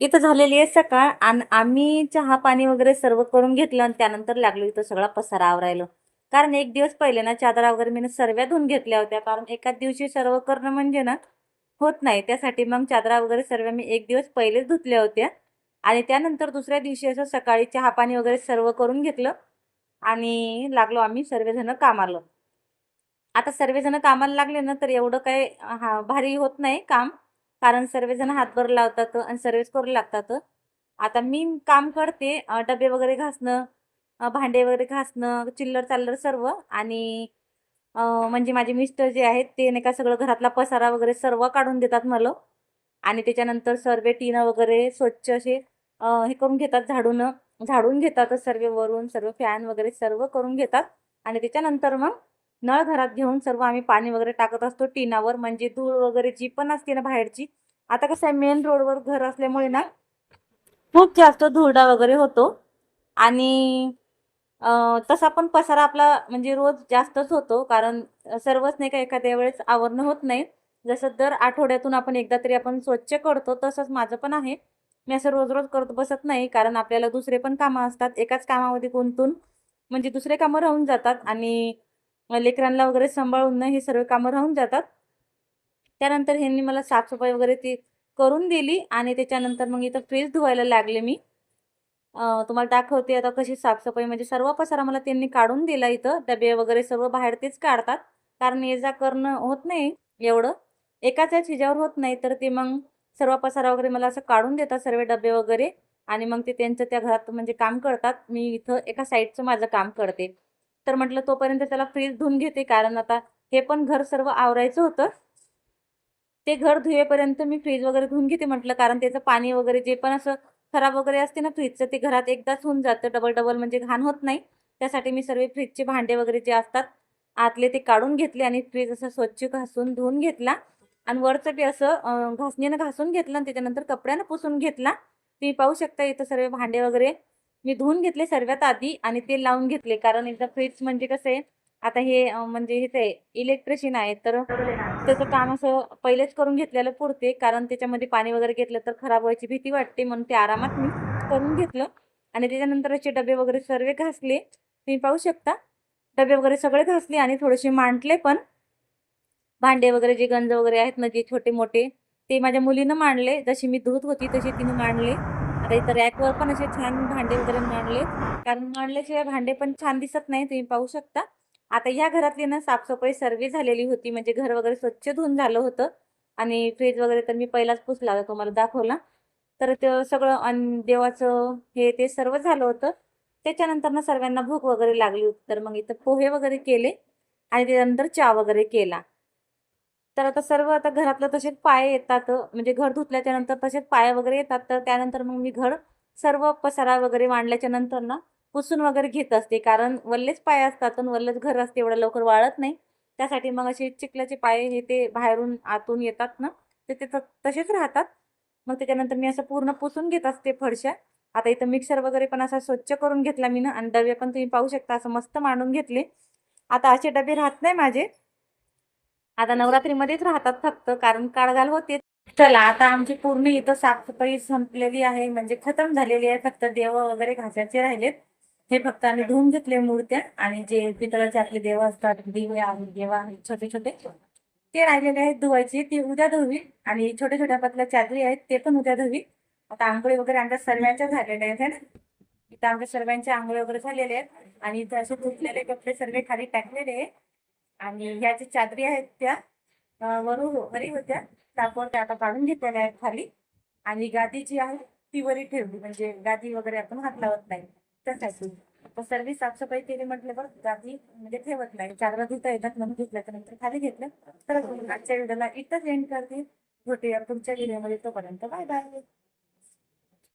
इथं झालेली आहे सकाळ आणि आम्ही चहा पाणी वगैरे सर्व करून घेतलं आणि त्यानंतर लागलो इथं सगळा पसारा आवरायला. कारण एक दिवस पहिले ना चादरा वगैरे मी सर्व धुवून घेतल्या होत्या. कारण एकाच दिवशी सर्व करणं म्हणजे ना होत नाही. त्यासाठी मग चादरा वगैरे सर्व मी एक दिवस पहिलेच धुतल्या होत्या. आणि त्यानंतर दुसऱ्या दिवशी असं सकाळी चहा पाणी वगैरे सर्व करून घेतलं आणि लागलो आम्ही सर्वजण कामाला. आता सर्वजण कामाला लागले ना तर एवढं काही हा भारी होत नाही काम. कारण सर्वजण हातभर लावतात आणि सर्वच करू लागतात. आता मी काम करते डबे वगैरे घासणं भांडे वगैरे घासणं चिल्लर चाल्लर सर्व आणि म्हणजे माझे मिस्टर जे आहेत ते नाही का सगळं घरातला पसारा वगैरे सर्व काढून देतात मला. आणि त्याच्यानंतर सर्व टीनं वगैरे स्वच्छ असे हे करून घेतात झाडून झाडून घेतात सर्व वरून सर्व फॅन वगैरे सर्व करून घेतात. आणि त्याच्यानंतर मग नळ घरात घेऊन सर्व आम्ही पाणी वगैरे टाकत असतो. टिनावर म्हणजे धूळ वगैरे जी पण असते ना बाहेरची. आता कसं आहे मेन रोडवर घर असल्यामुळे ना खूप जास्त धुरडा वगैरे होतो. आणि तसा पण पसारा आपला म्हणजे रोज जास्तच होतो. कारण सर्वच नाही का एखाद्या वेळेस आवरणं होत नाही. जसं दर आठवड्यातून आपण एकदा तरी आपण स्वच्छ करतो तसंच माझं पण आहे. मी असं रोज रोज करत बसत नाही. कारण आपल्याला दुसरे पण कामं असतात. एकाच कामामध्ये गुंतून म्हणजे दुसरे कामं राहून जातात. आणि लेकरांना वगैरे सांभाळून हे सर्व कामं राहून जातात. त्यानंतर ह्यांनी मला साफसफाई वगैरे ती करून दिली आणि त्याच्यानंतर मग इथं फ्रीज धुवायला लागले मी. तुम्हाला दाखवते आता कशी साफसफाई म्हणजे सर्व पसारा मला त्यांनी काढून दिला इथं. डबे वगैरे सर्व बाहेर तेच काढतात. कारण ये जा करणं होत नाही एवढं. एकाच याच होत नाही तर ते मग सर्व पसारा वगैरे मला असं काढून देतात सर्व डबे वगैरे. आणि मग ते त्यांचं त्या घरात म्हणजे काम करतात. मी इथं एका साईडचं माझं काम करते. तर म्हटलं तोपर्यंत त्याला फ्रीज धुवून घेते. कारण आता हे पण घर सर्व आवरायचं होतं. ते घर धुवेपर्यंत मी फ्रीज वगैरे धुवून घेते म्हटलं. कारण त्याचं पाणी वगैरे जे पण असं खराब वगैरे असते ना फ्रीजचं ते घरात एकदाच होऊन जातं. डबल डबल म्हणजे घाण होत नाही. त्यासाठी मी सर्व फ्रीजचे भांडे वगैरे जे असतात आतले ते काढून घेतले आणि फ्रीज असं स्वच्छ घासून धुवून घेतला. आणि वरचं बी असं घासणीनं घासून घेतलं आणि त्याच्यानंतर कपड्यानं पुसून घेतला. तुम्ही पाहू शकता इथं सर्व भांडे वगैरे. मी धुवून घेतले सर्वात आधी आणि ते लावून घेतले. कारण एकदा फ्रीज म्हणजे कसं आहे आता हे म्हणजे हेच आहे इलेक्ट्रिशियन आहे तर त्याचं काम असं पहिलेच करून घेतलेलं पुरते. कारण त्याच्यामध्ये पाणी वगैरे घेतलं तर खराब व्हायची भीती वाटते म्हणून ते आरामात मी करून घेतलं. आणि त्याच्यानंतर असे डबे वगैरे सर्व घासले. तुम्ही पाहू शकता. डबे वगैरे सगळे घासले आणि थोडेसे मांडले पण. भांडे वगैरे जे गंज वगैरे आहेत ना जे छोटे मोठे ते माझ्या मुलीनं मांडले. जशी मी धुत होती तशी तिने मांडले. आता इथं रॅकवर पण असे छान भांडे वगैरे मांडले कारण मांडल्याशिवाय भांडे पण छान दिसत नाही तुम्ही पाहू शकता. आता या घरातली ना साफसफाई सर्व झालेली होती म्हणजे घर वगैरे स्वच्छ धुवून झालं होतं. आणि फ्रीज वगैरे तर मी पहिलाच पुसला होता तुम्हाला दाखवला. तर ते सगळं अन देवाचं हे ते सर्व झालं होतं. त्याच्यानंतर ना सर्वांना भूक वगैरे लागली होती तर मग इथं पोहे वगैरे केले आणि त्यानंतर चहा वगैरे केला. तर आता सर्व आता घरातलं तसेच पाय येतात म्हणजे घर धुतल्याच्या नंतर तसेच पाय वगैरे येतात. तर त्यानंतर मग मी घर सर्व पसारा वगैरे मांडल्याच्या नंतर ना पुसून वगैरे घेत असते. कारण वल्लेच पाय असतात आणि वल्लेच घर असते एवढं लवकर वाळत नाही. त्यासाठी मग असे चिखल्याचे पाय हे ते बाहेरून आतून येतात ना ते ते तसेच राहतात. मग त्याच्यानंतर मी असं पूर्ण पुसून घेत असते फरशा. आता इथं मिक्सर वगैरे पण असा स्वच्छ करून घेतला मी ना आणि डबे पण तुम्ही पाहू शकता असं मस्त मांडून घेतले. आता असे डबे राहत नाही माझे. आता नवरात्रीमध्येच राहतात फक्त कारण काळगाल होते. चला आता आमची पूर्ण इथं साफसफाई संपलेली आहे म्हणजे खतम झालेली आहे फक्त देव वगैरे घासायचे राहिलेत. हे फक्त आम्ही धुवून घेतले मूर्त्या आणि जे पितळाचे आपले देव असतात दिवे देव छोटे छोटे ते राहिलेले आहेत धुवायचे. ते उद्या धुवी आणि छोट्या छोट्या पतल्या चादरी आहेत ते पण उद्या धुवी. आता आंघोळी वगैरे आमच्या सर्वांच्या झालेल्या आहेत ना? इथं आमच्या सर्वांच्या आंघोळी वगैरे झालेले आहेत आणि इथं असे धुतलेले कपडे सर्व खाली टाकलेले आहेत. आणि ह्या ज्या चादरी आहेत त्या वरून हो-, वरी होत्या. टाकून त्या आता काढून घेतलेल्या आहेत खाली. आणि गादी जी आहे ती वरी ठेवली. म्हणजे गादी वगैरे आपण हात लावत नाही. त्यासाठी तर सर्व साफसफाई केली म्हटलं बरं गादी म्हणजे ठेवत नाही. चादरा धुता येतात म्हणून घेतल्या नंतर खाली घेतलं तर आजच्या व्हिडिओला इथंच एंड करते. भेटूया पुढच्या व्हिडिओमध्ये तोपर्यंत. Bye bye